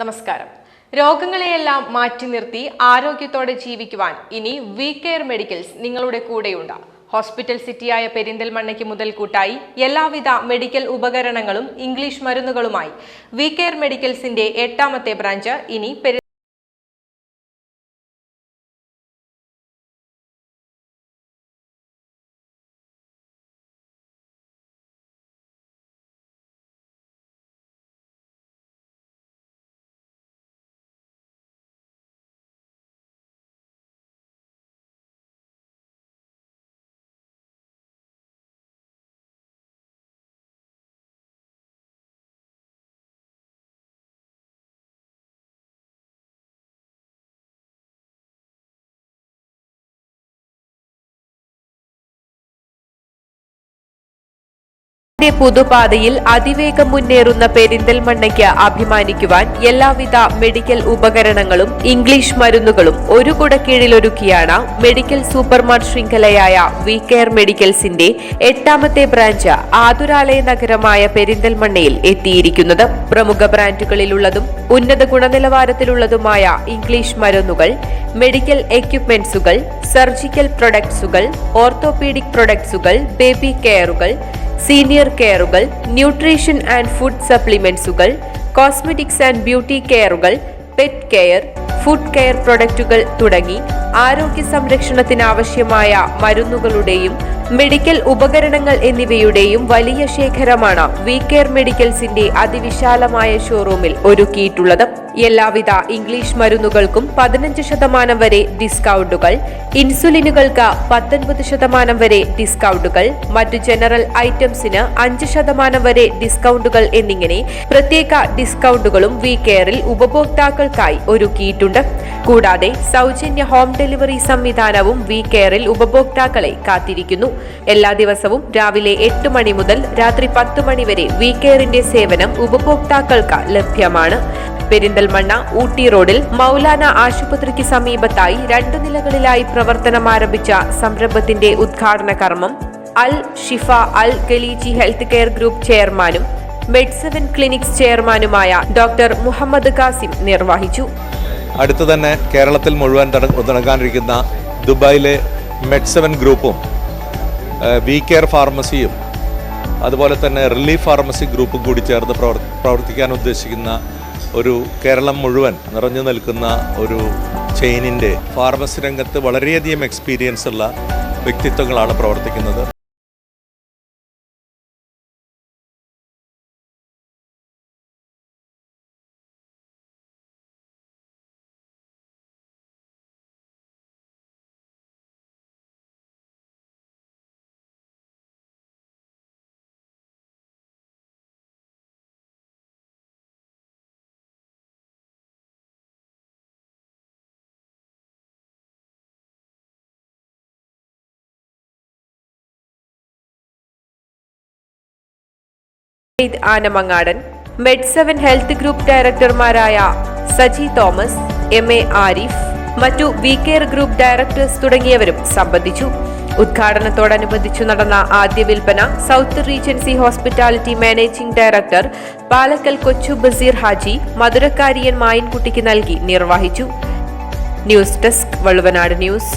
നമസ്കാരം. രോഗങ്ങളെയെല്ലാം മാറ്റി നിർത്തി ആരോഗ്യത്തോടെ ജീവിക്കുവാൻ ഇനി വി കെയർ മെഡിക്കൽസ് നിങ്ങളുടെ കൂടെയുണ്ട്. ഹോസ്പിറ്റൽ സിറ്റിയായ പെരിന്തൽമണ്ണയ്ക്ക് മുതൽ കൂട്ടായി എല്ലാവിധ മെഡിക്കൽ ഉപകരണങ്ങളും ഇംഗ്ലീഷ് മരുന്നുകളുമായി വി കെയർ മെഡിക്കൽസിന്റെ എട്ടാമത്തെ ബ്രാഞ്ച് ഇനി പെരി പുതുപാതയിൽ അതിവേഗം മുന്നേറുന്ന പെരിന്തൽമണ്ണയ്ക്ക് അഭിമാനിക്കുവാൻ എല്ലാവിധ മെഡിക്കൽ ഉപകരണങ്ങളും ഇംഗ്ലീഷ് മരുന്നുകളും ഒരു കുടക്കീഴിലൊരുക്കിയാണ് മെഡിക്കൽ സൂപ്പർമാർട്ട് ശൃംഖലയായ വി കെയർ മെഡിക്കൽസിന്റെ എട്ടാമത്തെ ബ്രാഞ്ച് ആതുരാലയ നഗരമായ പെരിന്തൽമണ്ണയിൽ എത്തിയിരിക്കുന്നത്. പ്രമുഖ ബ്രാൻഡുകളിലുള്ളതും ഉന്നത ഗുണനിലവാരത്തിലുള്ളതുമായ ഇംഗ്ലീഷ് മരുന്നുകൾ മെഡിക്കൽ എക്യുപ്മെന്റ്സുകൾ സർജിക്കൽ പ്രൊഡക്ട്സുകൾ ഓർത്തോപീഡിക് പ്രൊഡക്ട്സുകൾ ബേബി കെയറുകൾ സീനിയർ കെയറുകൾ ന്യൂട്രീഷൻ ആൻഡ് ഫുഡ് സപ്ലിമെന്റ്സുകൾ കോസ്മെറ്റിക്സ് ആൻഡ് ബ്യൂട്ടി കെയറുകൾ പെറ്റ് കെയർ ഫുഡ് കെയർ പ്രൊഡക്റ്റുകൾ തുടങ്ങി ആരോഗ്യ സംരക്ഷണത്തിനാവശ്യമായ മരുന്നുകളുടെയും മെഡിക്കൽ ഉപകരണങ്ങൾ എന്നിവയുടെയും വലിയ ശേഖരമാണ് വി കെയർ മെഡിക്കൽസിന്റെ അതിവിശാലമായ ഷോറൂമിൽ ഒരുക്കിയിട്ടുള്ളത്. എല്ലാവിധ ഇംഗ്ലീഷ് മരുന്നുകൾക്കും പതിനഞ്ച് ശതമാനം വരെ ഡിസ്കൗണ്ടുകൾ ഇൻസുലിനുകൾക്ക് പത്തൊൻപത് ശതമാനം വരെ ഡിസ്കൗണ്ടുകൾ മറ്റു ജനറൽ ഐറ്റംസിന് അഞ്ച് ശതമാനം വരെ ഡിസ്കൗണ്ടുകൾ എന്നിങ്ങനെ പ്രത്യേക ഡിസ്കൗണ്ടുകളും വി കെയറിൽ ഉപഭോക്താക്കൾക്കായി ഒരുക്കിയിട്ടുണ്ട്. കൂടാതെ സൗജന്യ ഹോം ഡെലിവറി സംവിധാനവും വി കെയറിൽ ഉപഭോക്താക്കളെ കാത്തിരിക്കുന്നു. എല്ലാ ദിവസവും രാവിലെ എട്ട് മണി മുതൽ രാത്രി പത്ത് മണി വരെ വി കെയറിന്റെ സേവനം ഉപഭോക്താക്കൾക്ക് ലഭ്യമാണ്. പെരിന്തൽമണ്ണ ഊട്ടി റോഡിൽ മൗലാന ആശുപത്രിക്ക് സമീപത്തായി രണ്ടു നിലകളിലായി പ്രവർത്തനം ആരംഭിച്ച സംരംഭത്തിന്റെ ഉദ്ഘാടന കർമ്മം Al Shifa Al Khaleeji health care group ചെയർമാനും മെഡ്സെവൻ ക്ലിനിക്സ് ചെയർമാനുമായ ഡോക്ടർ മുഹമ്മദ് കാസിം നിർവഹിച്ചു. അടുത്തു തന്നെ കേരളത്തിൽ മുഴുവൻ തുട- തുടങ്ങാനിരിക്കുന്ന ദുബായിലെ മെഡ്സെവൻ ഗ്രൂപ്പും വി കെയർ ഫാർമസിയും അതുപോലെ തന്നെ റിലീഫ് ഫാർമസി ഗ്രൂപ്പും കൂടി ചേർന്ന് പ്രവർ പ്രവർത്തിക്കാൻ ഉദ്ദേശിക്കുന്ന ഒരു കേരളം മുഴുവൻ നിറഞ്ഞു നിൽക്കുന്ന ഒരു ചെയിനിന്റെ ഫാർമസി രംഗത്ത് വളരെയധികം എക്സ്പീരിയൻസ് ഉള്ള വ്യക്തിത്വങ്ങളാണ് പ്രവർത്തിക്കുന്നത്. Anamangadan Med Seven health group ഡയറക്ടർമാരായ Saji Thomas M A Arif മറ്റു വി കെയർ ഗ്രൂപ്പ് ഡയറക്ടേഴ്സ് തുടങ്ങിയവരും സംബന്ധിച്ചു. ഉദ്ഘാടനത്തോടനുബന്ധിച്ചു നടന്ന ആദ്യ വിൽപ്പന South Regency hospitality managing director Palakkal Kochu Baseer Haji Madhurakkariyan മായൻകുട്ടിക്ക് നൽകി നിർവഹിച്ചു. News desk Valluvanad news.